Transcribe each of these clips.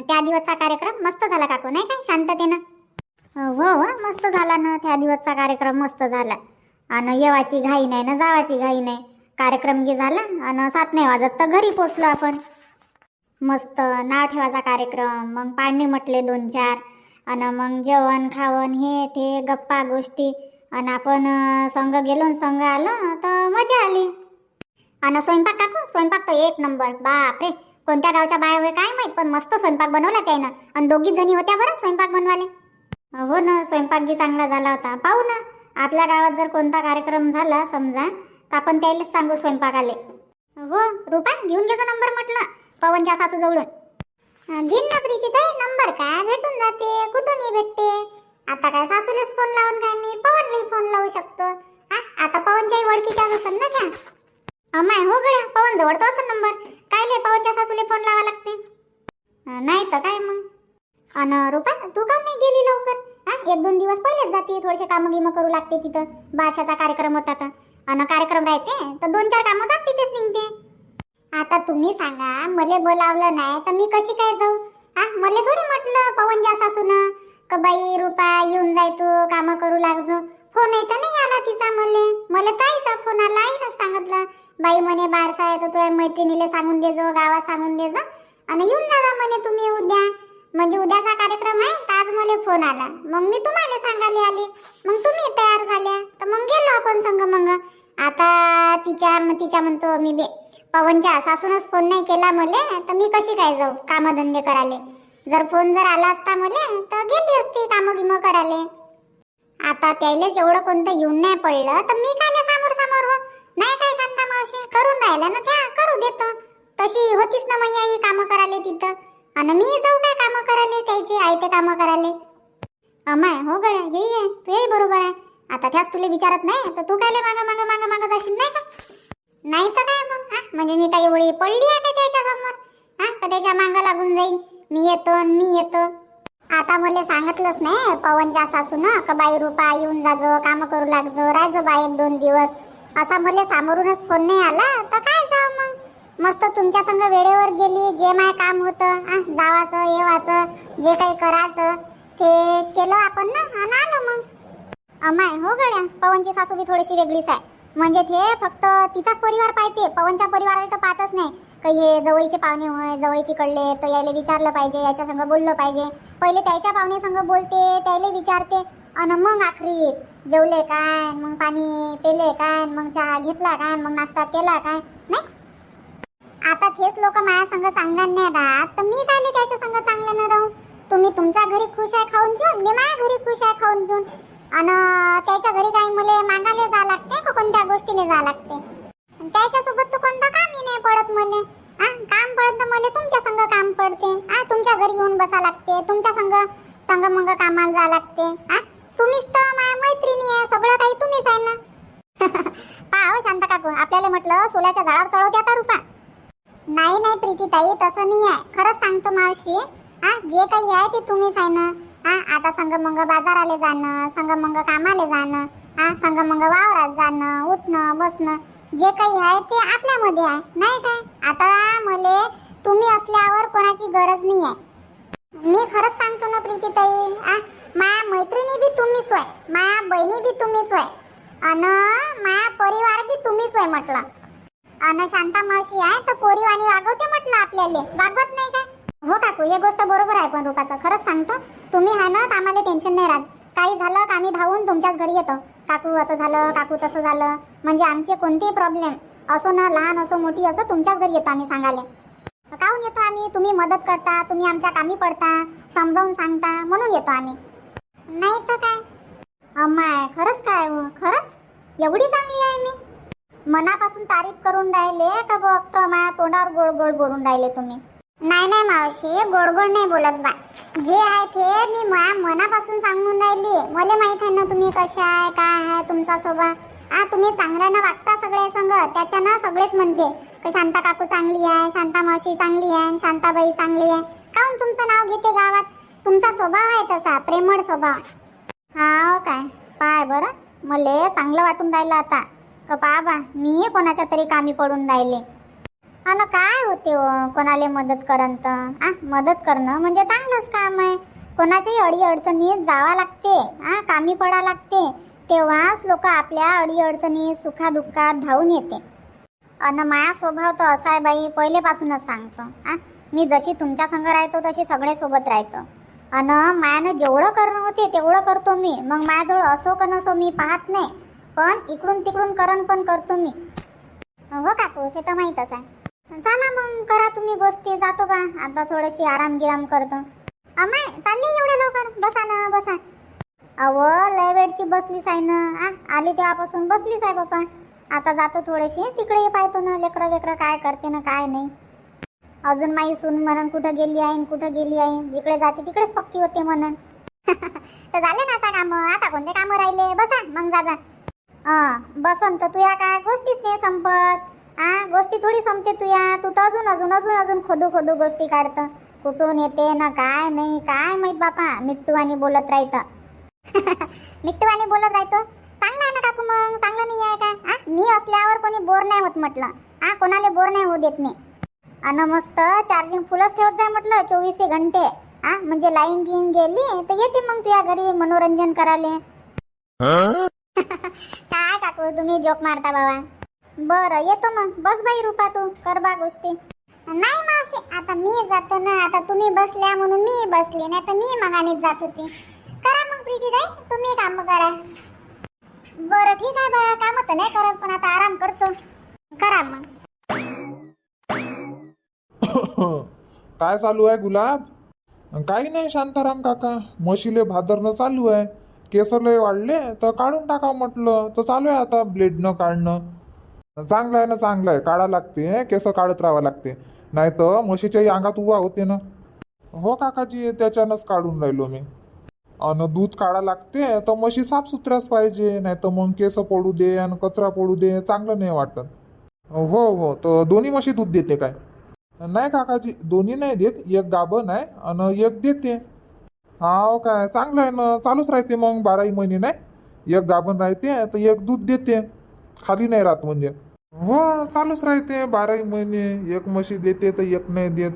त्या दिवसचा कार्यक्रम मस्त झाला काकू नाही काय शांततेनं. हो हो मस्त झाला ना त्या दिवसचा कार्यक्रम मस्त झाला. आणि येवाची घाई नाही ना जावाची घाई नाही. कार्यक्रम गी झाला आणि सात नाही वाजत तर घरी पोचलो आपण. मस्त नाव ठेवायचा कार्यक्रम मग पाळणे म्हटले दोन चार. आणि मग जेवण खावण हे ते गप्पा गोष्टी. आणि आपण संघ गेलो आणि संग आलो तर मजा आली. आणि स्वयंपाक काकू स्वयंपाक तर एक नंबर. बापरे! कोणत्या गावच्या बाया होय काय माहीत पण मस्त स्वयंपाक बनवला त्यानं. आणि दोघीच जणी होत्या बरं स्वयंपाक बनवाले हो ना स्वयंपाक बी चांगला झाला होता. पाहू ना आपल्या गावात जर कोणता कार्यक्रम झाला समजा तर आपण त्यालाच सांगू स्वयंपाकाले. हो रुपा घेऊन घ्यायचा नंबर म्हटलं पवनच्या सासू जवळून घेईन ना प्रीती ताई नंबर काय भेटून जाते कुठूनही भेटते? आता काय सासूलेच फोन लावून काय मी? पवनलाही फोन लावू शकतो. हा आता पवनच्याही ओळखीच्या असेल ना त्या? अमाय हो गड्या पवन जवळ तर असेल नंबर. काय पवनच्या सासूले फोन लावा लागते. नाही तर काय मग? अन रुपा तू का नाही गेली लवकर? हा एक दोन दिवस पहिलेच जाते थोडेसे कामं गिमं करू लागते तिथं. बारशाचा कार्यक्रम होता तर. अन कार्यक्रम राहते तर दोन चार कामं जात तिथेच निघते. आता तुम्ही सांगा मले बोलावलं नाही तर मी कशी काय जाऊ? हा मले थोडी म्हटलं पवनच्या सासून का बाई रुपा येऊन जाय तू कामं करू लागजो. फोन आहे नाही आला तिचा मले. मला ताईचा फोन आला आईनंच सांगितलं. बाई म्हणे बारसा आहे तर तुझ्या मैत्रिणीला सांगून देजो गावात सांगून देजो आणि येऊन जा म्हणे तुम्ही उद्या. म्हणजे उद्याचा कार्यक्रम आहे तर आज मला फोन आला. मग मी तुम्हाला सांगायला आले. मग तुम्ही तयार झाल्या. तर मग गेलो आपण संग मग. आता तिच्या तिच्या म्हणतो मी बे पवनच्या सासूनच फोन नाही केला मले तर मी कशी काय जाऊ? कामधंदे करायले. जर फोन जर आला असता मले तर गेली असती कामं गिमं करायले. आता त्याला एवढं कोणतं येऊन नाही पडलं. तर मी काय समोर समोर हो? अशी करून राहिल्या ना त्या करू देतो. तशी होतीच ना मैया ही कामं करायले तिथं. आणि मी जाऊ काय कामं करायले? त्याची आई ते कामं करायले. अमाय हो गड्या हे आहे. तू बरोबर आहे. आता त्याच तुला विचारत नाही? तर तू काय मागं मागं मागं मागं जाशील नाही का? नाही तर काय मग हा? म्हणजे मी काही एवढी पडली आहे का त्याच्यासमोर? हा? का त्याच्या मागं लागून जाईन? मी येतो आणि मी येतो. आता मला सांगितलंच नाही पवनच्या सासून का बाई रुपा येऊन जाजो काम करू लागजो राजो बाई एक दोन दिवस. असा मला सामोरूनच फोन नाही आला? तर काय जाऊ मग? मस्त तुमच्या संग वेळेवर गेली जे माय काम होतं आ, जावाचं येवाचं जे काही करायचं ते केलं आपण ना? आणि आलो मग. अमाय हो गड्या पवनची सासू बी थोडीशी वेगळीच आहे. म्हणजे ते फक्त तिचाच परिवार पाहते पवनच्या परिवाराला तर पाहतच नाही. काही हे जवळचे पाहुणे होय जवळचे कडले तर यायला विचारलं पाहिजे याच्या संग बोललं पाहिजे. पहिले त्याच्या पाहुणे संग बोलते त्याला विचारते. आणि मग आखरी जेवले काय मग पाणी पेले काय मग चहा घेतला काय मग नाश्ता केला काय नाही? आता तेच लोक माझ्या संग चांगल्या नाही राहत. तर मी काय त्याच्या संग चांगल्यानं राहू? तुम्ही तुमच्या घरी खुश आहे खाऊन पिऊन मी माझ्या घरी खुश आहे खाऊन पिऊन. आणि त्याच्या घरी काही मला मागायला जा लागते का कोणत्या गोष्टीने जा लागते? त्याच्यासोबत तर कोणतं कामही नाही पडत मले. हा काम पडत तर मला तुमच्या संग काम पडते. हा तुमच्या घरी येऊन बसा लागते. तुमच्या संग संग मग कामाला जा लागते. हा तुम्हीच तर माझ्या मैत्रिणी आहे सगळं काही तुम्हीच आहे ना. पहा हो शांत काकू आपल्याला म्हटलं सोल्याच्या झाडावर चढवते आता रुपा. नाही नाही प्रीतीताई तसं नाही आहे. खरंच सांगतो मावशी हा जे काही आहे ते तुम्हीच आहे ना. हा आता संग मग बाजाराला जाणं संग मग कामाला जाणं हा संग मग वावरात जाणं उठणं बसणं जे काही आहे ते आपल्यामध्ये आहे. नाही काय? आता मले तुम्ही असल्यावर कोणाची गरज नाही आहे. मी खरंच सांगतो ना प्रीती ताई आ माया मैत्रिणी बी तुम्हीच होय माया बहिणी बी तुम्हीच होय अन माया परिवार बी तुम्हीच होय म्हटलं. अन शांता मावशी आहे तर पोरीवाणी वागवते म्हटलं आपल्याला वागवत नाही काय? हो काकू हे गोष्ट बरोबर आहे पण रुपाचं खरंच सांगतो तुम्ही आहे ना आम्हाला टेन्शन नाही राहत. काही झालं का आम्ही धावून तुमच्याच घरी येतो. काकू असं झालं काकू तसं झालं म्हणजे आमचे कोणतेही प्रॉब्लेम असो ना लहान असो मोठी असो तुमच्याच घरी येतो आम्ही सांगायला. काहून येतो आम्ही? तुम्ही मदत करता तुम्ही आमच्या कामी पडता समजावून सांगता म्हणून येतो आम्ही. नाही तर काय? अम्माय खरंच काय हो? खरंच? एवढी चांगली आहे मी? मनापासून तारीफ करून राहिले का फक्त माझ्या तोंडावर गोड गोड बोलून राहिले तुम्ही? नाही नाही मावशी गोड गोड नाही बोलत बा. जे आहे ते मी माझ्या मनापासून सांगून राहिली. मला माहीत आहे ना तुम्ही कशा आहे काय आहे तुमचा स्वभाव? आ तुम्ही चांगलं ना वागता सगळे संग. त्याच्यानं सगळेच म्हणते. का शांता काकू चांगली आहे शांता मावशी चांगली आहे शांताबाई चांगली आहे. काहून तुमचं नाव घेते गावात? तुमचा स्वभाव आहे तसा प्रेमळ स्वभाव. हा हो काय? पाय बरं. मले चांगलं वाटून राहिलं आता. का बाबा बा मी कोणाच्या तरी कामी पडून राहिले. अन काय होते हो? कोणाला मदत करन तर आ मदत करणं म्हणजे चांगलंच काम आहे. कोणाच्याही अडी अडचणीत जावं लागते. आ कामी पडा लागते. तेव्हाच लोक आपल्या अडीअडचणी सुखादुःखात धावून येते. अन माया स्वभाव तर असा आहे बाई पहिलेपासूनच सांगतो. आ मी जशी तुमच्या संग राहतो तशी सगळे सोबत राहतो. अन मायानं जेवढं करणं होते तेवढं करतो मी. मग माझ्याजवळ असो का नसो मी पाहत नाही. पण इकडून तिकडून करण पण करतो मी. हो काकू ते तर माहीतच आहे. चला मग करा तुम्ही गोष्टी. जातो का? आता थोडीशी आराम गिराम करतो. अमाय चालली एवढ्या लवकर? बसा ना बसा. अव लय वेळची बसलीच आहे ना. आ आली तेव्हापासून बसलीच आहे बापा आता जातो थोडीशी तिकडे पाहतो ना लेकरं वेकरं काय करते ना काय नाही. अजून माई सून म्हणून कुठं गेली आहे कुठं गेली आहे. जिकडे जाते तिकडेच पक्की होते म्हणून. तर झाले ना आता कामं. आता कोणते कामं राहिले? बसा. मग जा जा. बसन तर तुया काय गोष्टीच नाही संपत. आ गोष्टी थोडी संपते तुया. तू तर अजून अजून अजून अजून खोदू खोदू गोष्टी काढतं. कुठून येते ना काय नाही काय माहीत बापा. मिट्टू आणि बोलत राहतं. मिट्टू आणि बोलत राहतो चांगलं आहे ना काकू मग? चांगलं नाही आहे का आ? मी असल्यावर कोणी बोर नाही होत म्हटलं. आ कोणाला बोर नाही होऊ देत मी. आणि मस्त चार्जिंग फुलच ठेवत जाय म्हटलं चोवीस घंटे. आ म्हणजे लाईन गिन गेली तर येते मग तुझ्या घरी मनोरंजन करायला. काय काकू तुम्ही जोक मारता बाबा. बरं येतो मग. बस बाई रूपा तू कर बा गोष्टी. नाही मावशी आता मी जातो ना आता तुम्ही बसल्या म्हणून मी बसले नाही तर मी मगानेच जात होती. प्रीती तुम्ही काम करा. बरं ठीक आहे बा काम तर नाही करत पण आता आराम करतो. करा मग. काय चालू आहे गुलाब? काही नाही शांताराम काका. म्हशीले भादरणं चालू आहे. केसरले वाढले तर काढून टाका म्हटलं. तर चालू आहे आता ब्लेडनं काढणं. चांगलं आहे ना चांगलं आहे. काढा लागते केस काढत राहावं लागते. नाही तर म्हशीच्याही अंगात उभा होते ना. हो काकाजी त्याच्यानंच काढून राहिलो मी. आणि दूध काढा लागते तर म्हशी साफसुथऱ्याच पाहिजे नाही तर मग केस पडू दे आणि कचरा पडू दे चांगलं नाही वाटत. हो हो तर दोन्ही म्हशी दूध देते काय? नाही काकाजी दोन्ही नाही देत एक गाभण आहे आणि एक देते. हाव काय चांगलं आहे ना चालूच राहते मग बाराही महिने नाही? एक गाभण राहते तर एक दूध देते. खाली नाही राहत म्हणजे. हो चालूच राहते बाराही महिने एक म्हशी देते तर एक नाही देत.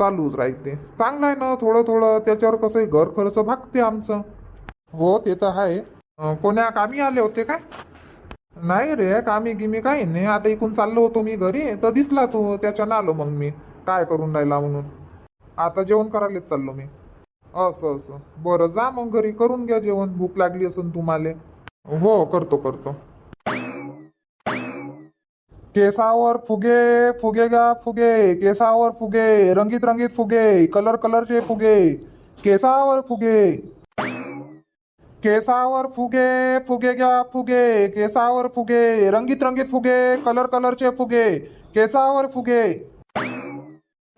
चालूच राहते. चांगलं आहे ना थोडं थोडं त्याच्यावर कसंही घर खर्च भागते आमचं. हो ते तर आहे. कोण्या कामी आले होते काय? नाही रे कामी गिमी काही नाही. आता इकून चाललो होतो मी घरी तर दिसला तू त्याच्यानं आलो मग मी. काय करून राहिला म्हणून? आता जेवण करायलाच चाललो मी. असं असं. बरं जा मग घरी करून घ्या जेवण. भूक लागली असून तुम्हाला. हो करतो करतो. केसावर फुगे फुगे गा फुगे. केसावर फुगे रंगीत रंगीत फुगे. कलर कलरचे फुगे. केसावर फुगे. केसावर फुगे फुगे घ्या फुगे. केसावर फुगे रंगीत रंगीत फुगे. कलर कलरचे फुगे. केसावर फुगे.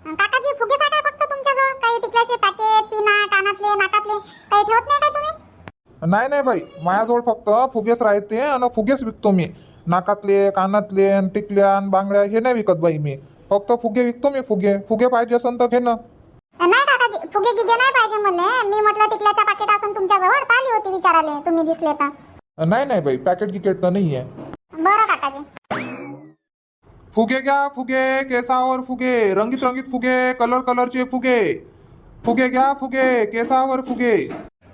काकाजी फुगे काय फक्त तुमच्याजवळ? काही टिकल्याचे पॅकेट पिना कानातले नाकातले? काही ठेवत नाही काय तुम्ही? नाही नाही बाई. माझ्याजवळ फक्त फुगेच राहते आणि फुगेच विकतो मी. नाकातले कानातले अन टिकल्या बांगड्या हे नाही विकत बाई मी. फक्त फुगे विकतो मी फुगे. फुगे पाहिजे असेल तर घे ना नाही काकाजी फुगे गिगे नाही पाहिजे मला मी म्हटलं टिकल्याच्या पाकिट असून तुमच्याजवळ तर आली होती विचाराले तुम्ही दिसले तर. नाही नाही बाई पॅकेट गिकेट तर नाही आहे बरं काकाजी. फुगे घ्या फुगे केसावर फुगे रंगीत रंगीत फुगे कलर कलरचे फुगे. फुगे घ्या फुगे केसावर फुगे.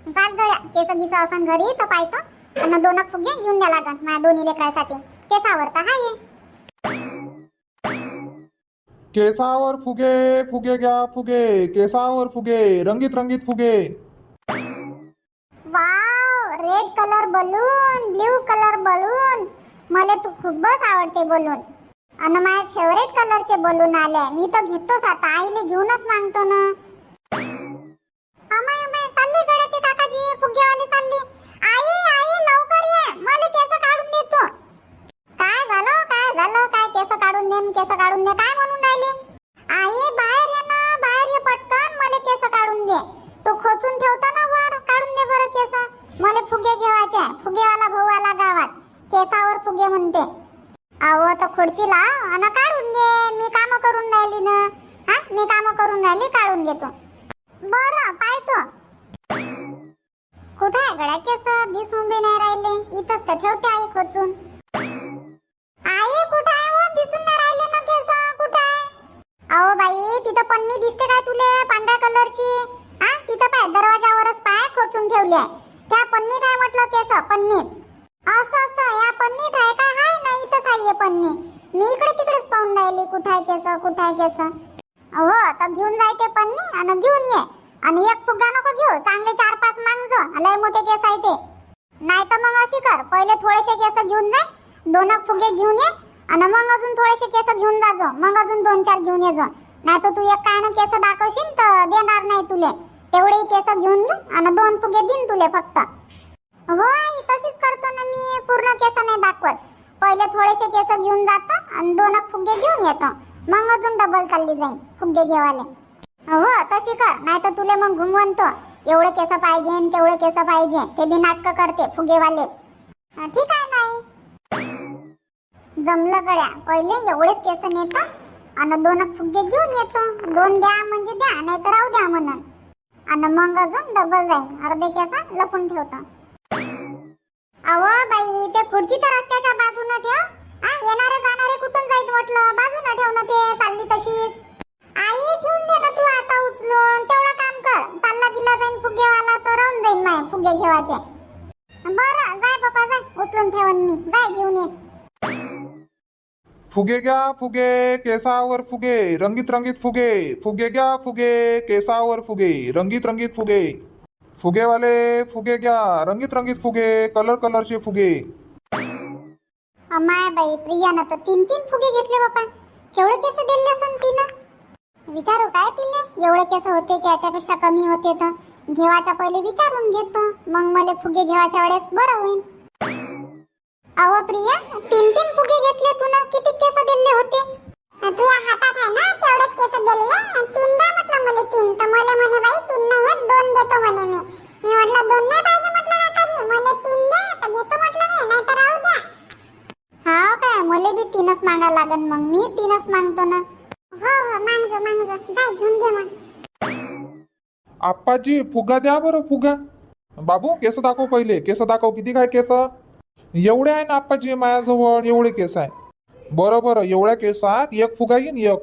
चाल गड्या केस गिस असन घरी तर पाहतो. आणि दोन फुगे घेऊन द्या लागन माझ्या दोन्ही लेकरासाठी. केसावर तर हाय. केसावर फुगे फुगे घ्या फुगे. केसावर फुगे रंगीत रंगीत फुगे. Wow red colour balloon blue colour balloon मला तू खूपच आवडते बलून आणि माझ्या फेवरेट कलरचे बलून आले. मी तर घेतोच आता. आईले घेऊनच मागतो ना अमाय अमाय चालली कडे ती काकाजी फुगेवाली चालली आई आई लवकर ये मला केस काढून दे तू काय झालं काय झालं काय केस काढून दे न केस काढून दे. काय म्हणून राहिली? आई बाहेर ये ना बाहेर ये पटकन. मला केस काढून दे. तो खोचून ठेवतो ना वर. काढून दे बरं केस. मला फुगे घेवायचे फुगेवाला भाऊ आला गावात. केसावर फुगे म्हणते. अहो तर खुर्चीला अन आणि काढून घे. मी काम करून राहिली ना. हा? मी काम करून राहिली काढून घेतो. बरं पाहतो. कुठे आहे गड्या केस? दिसून बी नाही राहिले. इथंच तर ठेवते आई खोचून. तिथं पन्नी दिसते काय तुले? पांढऱ्या कलरची. हा तिथं पाय दरवाजावरच पाय खोचून ठेवली. आहे त्या पन्नीत आहे म्हटलं केस पन्नीत. असं असं या पन्नीत आहे का? हाय ना इथंच आहे पन्नी. मी इकडे तिकडेच पाहून राहिली कुठं आहे केस कुठं आहे केस. हो तर घेऊन जाय ते पन्नी आणि घेऊन ये. आणि एक फुग्गा नको घेऊ चांगले चार पाच मांगज. लय मोठे केस आहे ते. नाही तर मग अशी कर पहिले थोडेसे केस घेऊन जाय दोन एक फुगे घेऊन ये. आणि मग अजून थोडेसे केस घेऊन जा मग अजून दोन चार घेऊन ये नाही तर तू एक काय ना केस दाखवशील तर देणार नाही तुले. तेवढे केस घेऊन घे आणि दोन फुगे देईन तुले फक्त. होय तशीच करतो ना मी. पूर्ण केस नाही दाखवत. पहिले थोडेसे केस घेऊन जातो आणि दोन एक फुगे घेऊन येतो. मग अजून डबल चालली जाईन फुगे घेवाले. हो तशी कर. नाही तर तुले मग घुमवतो. एवढे केस पाहिजे तेवढे केस पाहिजे. ते बी नाटकं करते फुगेवाले. ठीक आहे नाही जमलं गड्या. पहिले एवढेच केस नेतो. आणि दोन फुगे घेऊन येतो. दोन द्या म्हणजे द्या नाही तर राहू द्या म्हणून. आणि मग अजून डबल जाईन अर्धे केस लपून ठेवतो. अहो बाई ते खुर्ची तर रस्त्याच्या बाजूने ठेव. आ येणारे जाणारे कुठून जाईल म्हटलं? बाजूने ठेव ना ते चालली तशीच. आई ठेवून दे ना तू आता उचलून. तेवढं काम कर. चालला गेला जाईन फुगेवाला तर राहून जाईन माय फुगे घेवायचे बरं जाय पप्पा जाय. उचलून ठेवन मी. जाय घेऊन ये. फुगे घ्या फुगे केसावर फुगे रंगीत रंगीत फुगे फुगे घ्या फुगे केसावर फुगे रंगीत रंगीत फुगे. फुगेवाले फुगे घ्या रंगीत रंगीत फुगे कलर कलरचे फुगे. अमाय बाई प्रियानं तर तीन तीन फुगे घेतले बापा. केवढे केस दिले असन तिनं? विचारू काय तिने एवढे केस होते की याच्यापेक्षा कमी होते तर? घेवाच्या पहिले विचारून घेतो. मग मला फुगे घेवाच्या वेळेस बरं होईल अहो प्रिया तीन तीन फुगे घेतले तू ना किती केस दिले होते? तुझ्या हातात आहे ना तेवढेच केस दिले. तीन द्या म्हटलं मला तीन. तर मला म्हणे बाई तीन नाही एक दोन देतो म्हणे मी. मी म्हटलं दोन नाही पाहिजे म्हटलं काकाजी. मला तीन द्या तर घेतो म्हटलं मी नाही तर राहू द्या. हा काय? मला बी तीनच मागा लागन मग. मी तीनच मागतो ना. हो हो मागजो मागजो. जाय घेऊन घे मग. आप्पाजी फुगा द्या बरं फुगा. बाबू केस दाखव पहिले. केस दाखव. किती काय केस? एवढे आहे ना आप्पाजी माझ्याजवळ एवढे केस आहे. बरं बरं एवढ्या केसात एक फुगा येईन एक.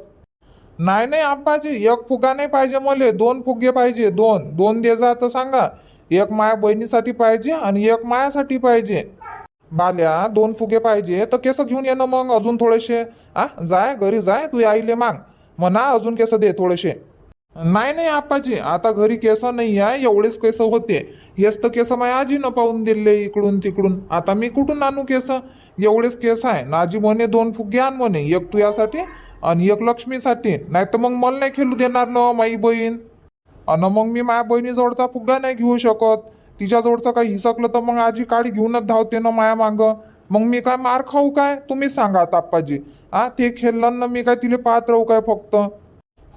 नाही नाही आप्पाजी एक फुगा नाही पाहिजे मले दोन फुगे पाहिजे दोन. दोन दे जा तर सांगा. एक माया बहिणीसाठी पाहिजे आणि एक मायासाठी पाहिजे. बाल्या दोन फुगे पाहिजे तर केस घेऊन ये ना मग अजून थोडेसे. आ जाय घरी जाय तू आईले माग. म्हणा अजून केस दे थोडेसे. नाही नाही आप्पाजी आता घरी केस नाही आहे एवढेच केस होते. हेच तर केस माझ्या आजीनं पाहून दिले इकडून तिकडून. आता मी कुठून आणू केस? एवढेच केस आहे. ना आजी म्हणे दोन फुगे आण म्हणे एक तुझ्यासाठी आणि एक लक्ष्मीसाठी. नाही तर मग मला नाही खेळू देणार ना माई बहीण. आणि मग मी माझ्या बहिणीजवळचा फुगा नाही घेऊ शकत. तिच्याजवळचं काही हिसकलं तर मग आजी काळी घेऊनच धावते ना माया मागं. मग मी काय मार खाऊ काय? तुम्हीच सांगा आता आप्पाजी. आ ते खेळलं ना मी काय तिला पाहत राहू काय फक्त?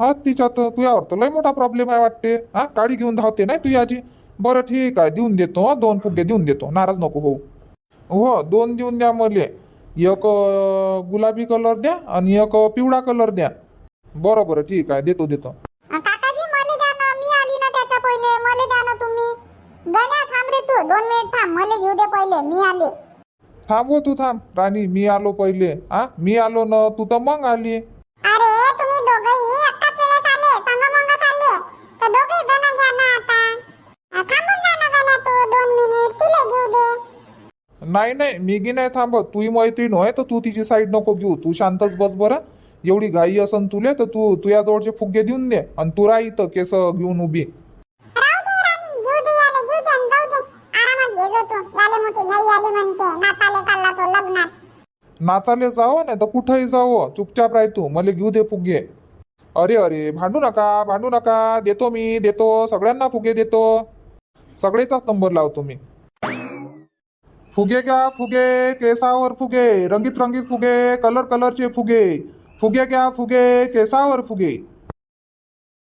हा तिच्यात तुझ्यावर तर लय मोठा प्रॉब्लेम आहे वाटते. हा गाडी घेऊन धावते नाही तुझी आजी? बरं ठीक आहे देऊन देतो हं, दोन फुगे देऊन देतो. नाराज नको होऊ. हो दोन देऊन द्या मले. एक गुलाबी कलर द्या आणि एक पिवळा कलर द्या. बरं बरं ठीक आहे देतो देतो. अ, काकाजी मला द्या ना मी आली ना त्याच्या पहिले. मला द्या ना तुम्ही. गण्या थांब रे तू. दोन मिनिट थांब. मला घेऊ दे पहिले. मी आले. थांब हो तू थांब. राणी मी आलो पहिले. हा मी आलो ना तू तर मग आली अरे तुम्ही दोघंही एकाच वेळेस आले संगमंगच आले तर दोघे जण घ्या ना आता अ, थांबून जा ना गण्या तू दोन मिनिट तिला घेऊ दे नाही नाही मी गी नाही थांबत तुही मैत्रीण होय तर तू तिची साईड नको घेऊ. तू शांतच बस बरं. एवढी घाई असन तुले तर तू तुझ्या जवळचे फुगे देऊन दे आणि तू राह इथं केस घेऊन उभी. तू. तो नाचाले जावं नाही तर कुठंही जावं. चुपचाप राह तू. मला घेऊ दे फुगे. अरे अरे भांडू नका भांडू नका. देतो मी देतो. सगळ्यांना फुगे देतो. सगळेचाच नंबर लावतो मी. फुगे घ्या फुगे केसावर फुगे रंगीत रंगीत फुगे कलर कलरचे फुगे. फुगे घ्या फुगे केसावर फुगे.